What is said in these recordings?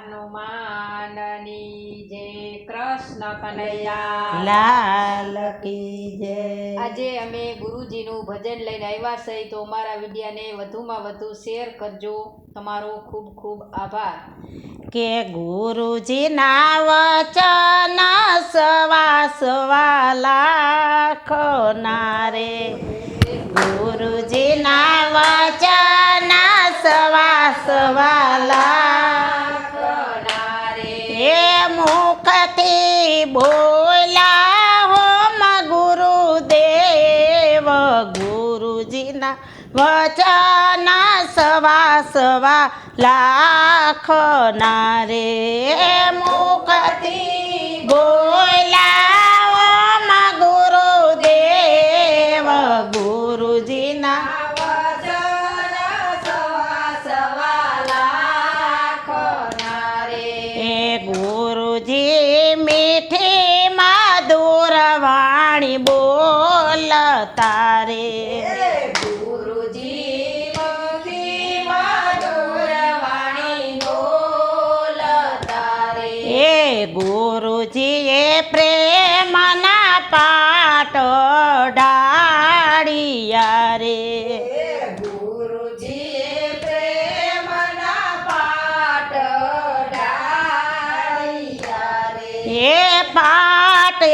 હનુમાનની જય કૃષ્ણ કનૈયા લાલ કી જય આજે અમે ગુરુજીનું ભજન લઈને આવ્યા છે તો અમારા વિડીયાને વધુમાં વધુ શેર કરજો. તમારો ખૂબ ખૂબ આભાર. કે ગુરુજીના વચન સવા સવા લાખ નારે ગુરુજીના વચન સવા સવા લાખ નારે મુખથી બોલા હોમ ગુરુદેવ, ગુરુજીના ગુરુજી, મીઠી મધુર વાણી બોલ રે. ગુરુજીએ પ્રેમના પાટો ડાળિયા રે. એ પાટે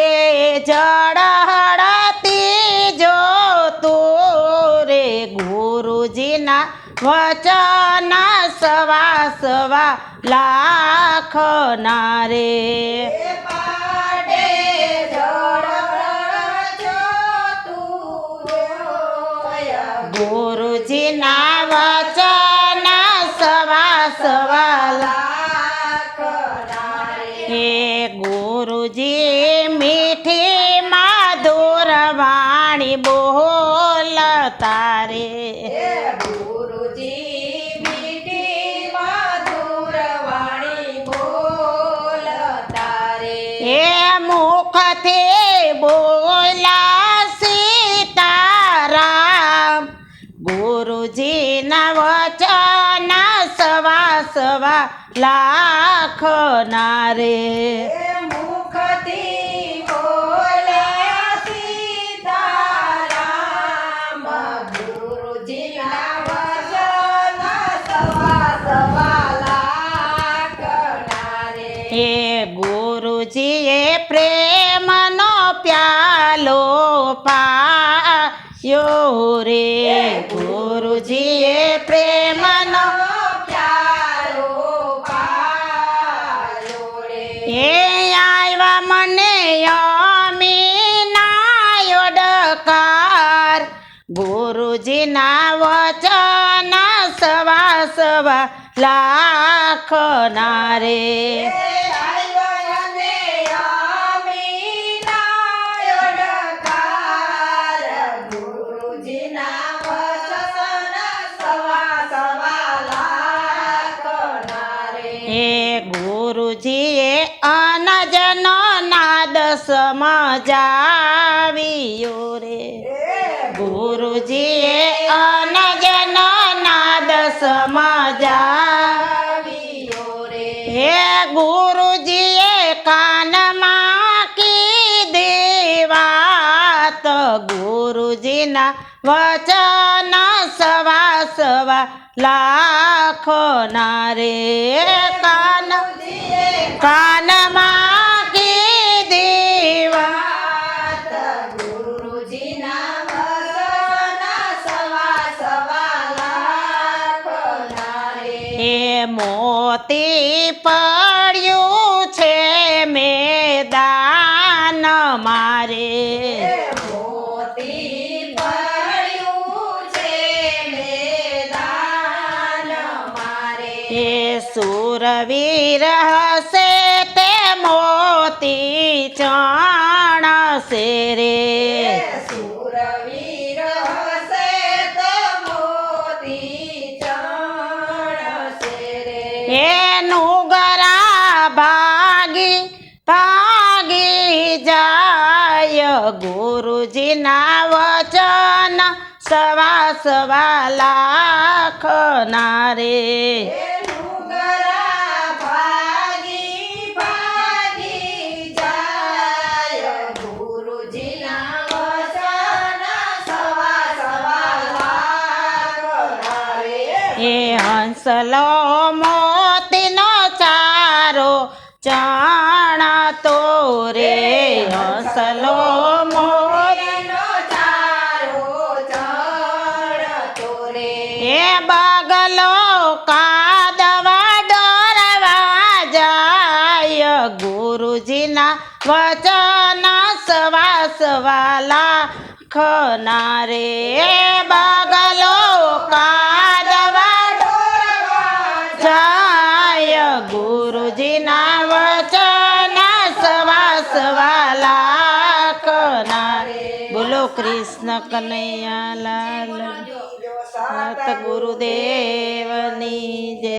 જડહડતી જો તું રે. ગુરુજીના વચન સવા સવા લાખ ના રે ગુરુજી મીઠી માધુર વાણી બોલ તારે. મુખથી બોલા સીતારામ. ગુરુજીના વચન સવા સવા લાખ ના ગુરુજીએ પ્રેમનો પ્યાલો પાયો રે. ગુરુજીએ પ્રેમનો એ આવ્યા મને અમીના ડકાર ગુરુજીના વચન સવા સવા લાખ ના રે સમજાવ્યો રે. ગુરુજીએ અનજન નાદ સમજાવ્યો રે. હે ગુરુજીએ કાનમાં વાત. ગુરુજીના વચન સવા સવા લાખો ના રે. કાન કાનમાં મોતી પડ્યું છે મેદાન મારે. એ સુરવીર હશે તે મોતી ચણશે રે. ગુરુજીના વચન સવા સવા લાખના રે. એ હંસલો મોતીનો ચારો ચા બગલો કાદવા દોરવા જાય. ગુરુજીના વચન સવાસ વાલા ખના રે. બગલો કાદવા જાય. ગુરુજીના વચન સવાસ વાલા ખના બોલો કૃષ્ણ કનૈયા લાલ ગુરુદેવની જય.